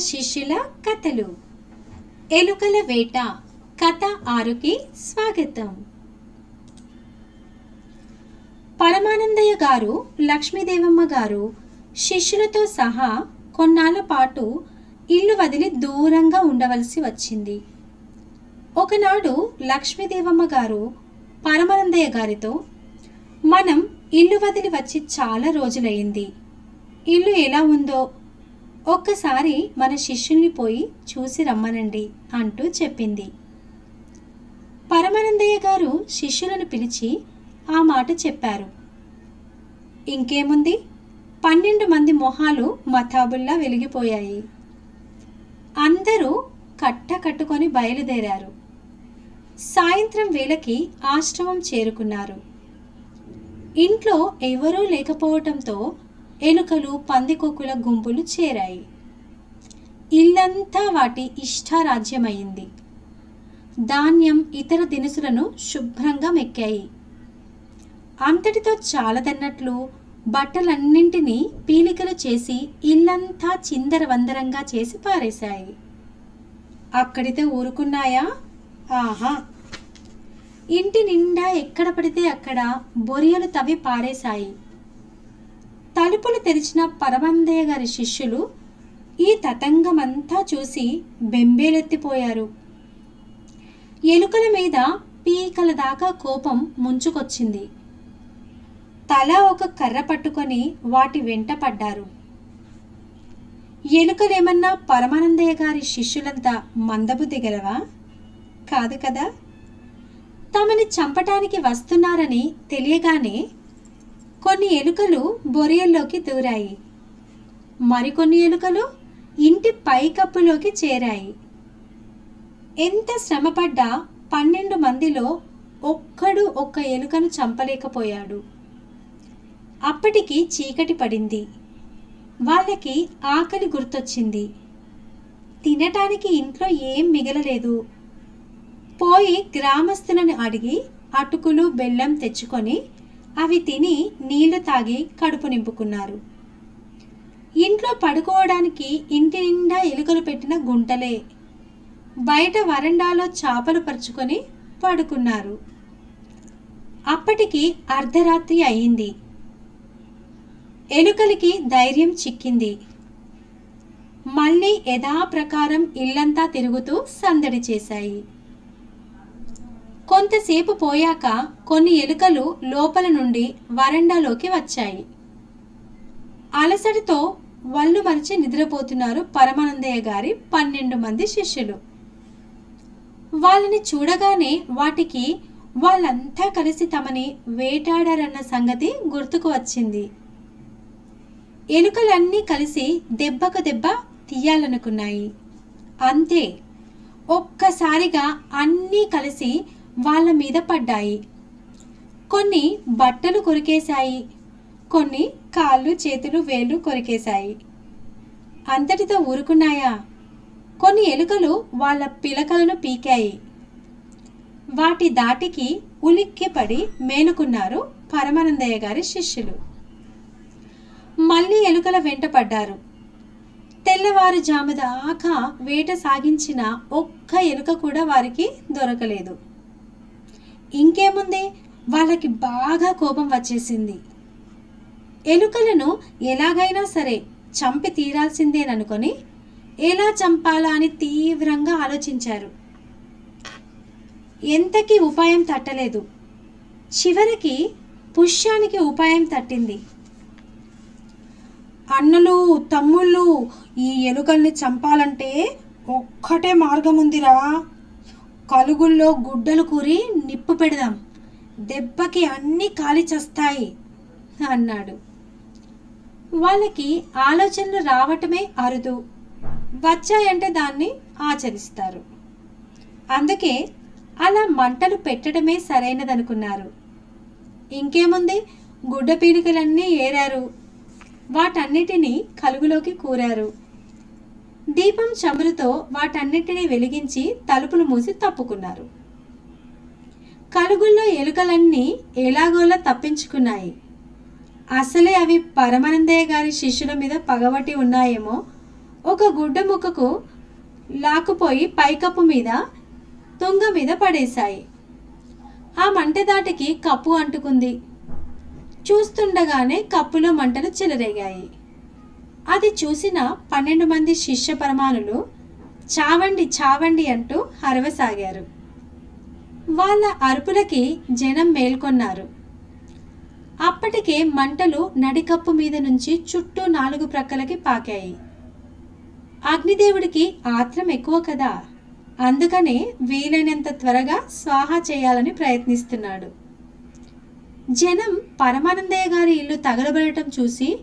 శిష్యుల కథలు. ఎలుకల వేట కథ ఆరుకి స్వాగతం. పరమానందయ్య గారు లక్ష్మీదేవమ్మ గారు శిష్యులతో సహా కొన్నాళ్ళ పాటు ఇల్లు వదిలి దూరంగా ఉండవలసి వచ్చింది. ఒకనాడు లక్ష్మీదేవమ్మ గారు పరమానందయ్య గారితో మనం ఇల్లు వదిలి వచ్చి చాలా రోజులయ్యింది. ఇల్లు ఎలా ఉందో ఒక్కసారి మన శిష్యుల్ని పోయి చూసి రమ్మనండి అంటూ చెప్పింది. పరమానందయ్య గారు శిష్యులను పిలిచి ఆ మాట చెప్పారు. ఇంకేముంది? పన్నెండు మంది మొహాలు మతాబుల్లా వెలిగిపోయాయి. అందరూ కట్ట కట్టుకొని బయలుదేరారు. సాయంత్రం వేళకి ఆశ్రమం చేరుకున్నారు. ఇంట్లో ఎవరూ లేకపోవటంతో ఎలుకలు పందికొక్కుల గుంపులు చేరాయి. ఇల్లంతా వాటి ఇష్టారాజ్యమైంది. ధాన్యం ఇతర దినుసులను శుభ్రంగా మెక్కాయి. అంతటితో చాలదన్నట్లు బట్టలన్నింటినీ పీలికలు చేసి ఇల్లంతా చిందరవందరంగా చేసి పారేశాయి. అక్కడితో ఊరుకున్నాయా? ఆహా! ఇంటి నిండా ఎక్కడ పడితే అక్కడ బొరియలు తవ్వి పారేశాయి. తలుపులు తెరిచిన పరమందయ్య గారి శిష్యులు ఈ తతంగమంతా చూసి బెంబేలెత్తిపోయారు. ఎలుకల మీద పీకల దాకా కోపం ముంచుకొచ్చింది. తల ఒక కర్ర పట్టుకొని వాటి వెంట పడ్డారు. ఎలుకలేమన్నా పరమానందయ్య గారి శిష్యులంతా మందబుద్ధి గలవా? కాదు కదా. తమని చంపటానికి వస్తున్నారని తెలియగానే కొన్ని ఎలుకలు బొరియల్లోకి దూరాయి. మరికొన్ని ఎలుకలు ఇంటి పైకప్పులోకి చేరాయి. ఎంత శ్రమపడ్డా పన్నెండు మందిలో ఒక్కడు ఒక్క ఎలుకను చంపలేకపోయాడు. అప్పటికి చీకటి పడింది. వాళ్ళకి ఆకలి గుర్తొచ్చింది. తినటానికి ఇంట్లో ఏం మిగలలేదు. పోయి గ్రామస్తులను అడిగి అటుకులు బెల్లం తెచ్చుకొని అవి తిని నీళ్ళు తాగి కడుపు నింపుకున్నారు. ఇంట్లో పడుకోవడానికి ఇంటి నిండా ఎలుకలు పెట్టిన గుంటలే. బయట వరండాలో చాపలు పరుచుకొని పడుకున్నారు. అప్పటికి అర్ధరాత్రి అయింది. ఎలుకలకి ధైర్యం చిక్కింది. మళ్ళీ యథాప్రకారం ఇల్లంతా తిరుగుతూ సందడి చేశాయి. కొంతసేపు పోయాక కొన్ని ఎలుకలు లోపల నుండి వరండాలోకి వచ్చాయి. అలసటతో వల్లు మరిచి నిద్రపోతున్నారు పరమానందయ్య గారి పన్నెండు మంది శిష్యులు. వాళ్ళని చూడగానే వాటికి వాళ్ళంతా కలిసి తమని వేటాడారన్న సంగతి గుర్తుకు వచ్చింది. ఎలుకలన్నీ కలిసి దెబ్బకు దెబ్బ తీయాలనుకున్నాయి. అంతే. ఒక్కసారిగా అన్నీ కలిసి వాళ్ళ మీద పడ్డాయి. కొన్ని బట్టలు కొరికేశాయి. కొన్ని కాళ్ళు చేతులు వేళ్ళు కొరికేశాయి. అంతటితో ఊరుకున్నాయా? కొన్ని ఎలుకలు వాళ్ళ పిలకలను పీకాయి. వాటి దాటికి ఉలిక్కిపడి మేలుకున్నారు పరమానందయ్య గారి శిష్యులు. మళ్ళీ ఎలుకల వెంట పడ్డారు. తెల్లవారుజాము దాకా వేట సాగించిన ఒక్క ఎలుక కూడా వారికి దొరకలేదు. ఇంకేముంది? వాళ్ళకి బాగా కోపం వచ్చేసింది. ఎలుకలను ఎలాగైనా సరే చంపి తీరాల్సిందేననుకొని ఎలా చంపాలా అని తీవ్రంగా ఆలోచించారు. ఎంతకీ ఉపాయం తట్టలేదు. చివరికి పుష్యానికి ఉపాయం తట్టింది. అన్నలు తమ్ముళ్ళు ఈ ఎలుకల్ని చంపాలంటే ఒక్కటే మార్గం ఉందిరా కలుగుల్లో గుడ్డలు కూరి నిప్పు పెడదాం. దెబ్బకి అన్నీ కాలిచస్తాయి అన్నాడు. వాళ్ళకి ఆలోచనలు రావటమే అరుదు. వచ్చాయంటే దాన్ని ఆచరిస్తారు. అందుకే అలా మంటలు పెట్టడమే సరైనదనుకున్నారు. ఇంకేముంది? గుడ్డ పీలికలన్నీ ఏరారు. వాటన్నిటినీ కలుగులోకి కూరారు. దీపం చమురుతో వాటన్నిటినీ వెలిగించి తలుపులు మూసి తప్పుకున్నారు. కలుగుల్లో ఎలుకలన్నీ ఎలాగోలా తప్పించుకున్నాయి. అసలే అవి పరమానందయ్య గారి శిష్యుల మీద పగబట్టి ఉన్నాయేమో. ఒక గుడ్డ ముక్కకు లాక్కుపోయి పైకప్పు మీద తుంగ మీద పడేశాయి. ఆ మంట దాటికి కప్పు అంటుకుంది. చూస్తుండగానే కప్పులో మంటలు చెలరేగాయి. అది చూసిన పన్నెండు మంది శిష్య పరమాణులు చావండి చావండి అంటూ అరవసాగారు వాళ్ళ అరుపులకి జనం మేల్కొన్నారు. అప్పటికే మంటలు నడికప్పు మీద నుంచి చుట్టూ నాలుగు ప్రక్కలకి పాకాయి. అగ్నిదేవుడికి ఆత్రం ఎక్కువ కదా అందుకనే వీలైనంత త్వరగా స్వాహా చేయాలని ప్రయత్నిస్తున్నాడు. జనం పరమానందయ్య గారి ఇల్లు తగలబడటం చూసి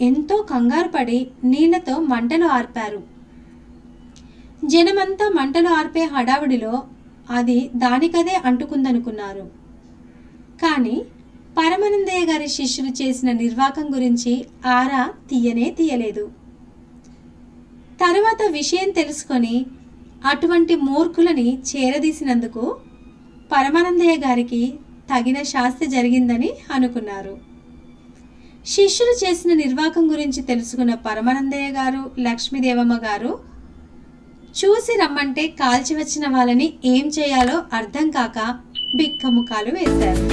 ఎంతో కంగారుపడి నీళ్ళతో మంటలు ఆర్పారు. జనమంతా మంటలు ఆర్పే హడావుడిలో అది దానికదే అంటుకుందనుకున్నారు. కానీ పరమానందయ్య గారి శిష్యులు చేసిన నిర్వాకం గురించి ఆరా తీయనే తీయలేదు. తర్వాత విషయం తెలుసుకొని అటువంటి మూర్ఖులని చేరదీసినందుకు పరమానందయ్య గారికి తగిన శాస్తి జరిగిందని అనుకున్నారు. శిష్యులు చేసిన నిర్వాకం గురించి తెలుసుకున్న పరమానందయ్య గారు లక్ష్మీదేవమ్మ గారు చూసి రమ్మంటే కాల్చి వచ్చిన వాళ్ళని ఏం చేయాలో అర్థం కాక బిక్కముఖాలు వేశారు.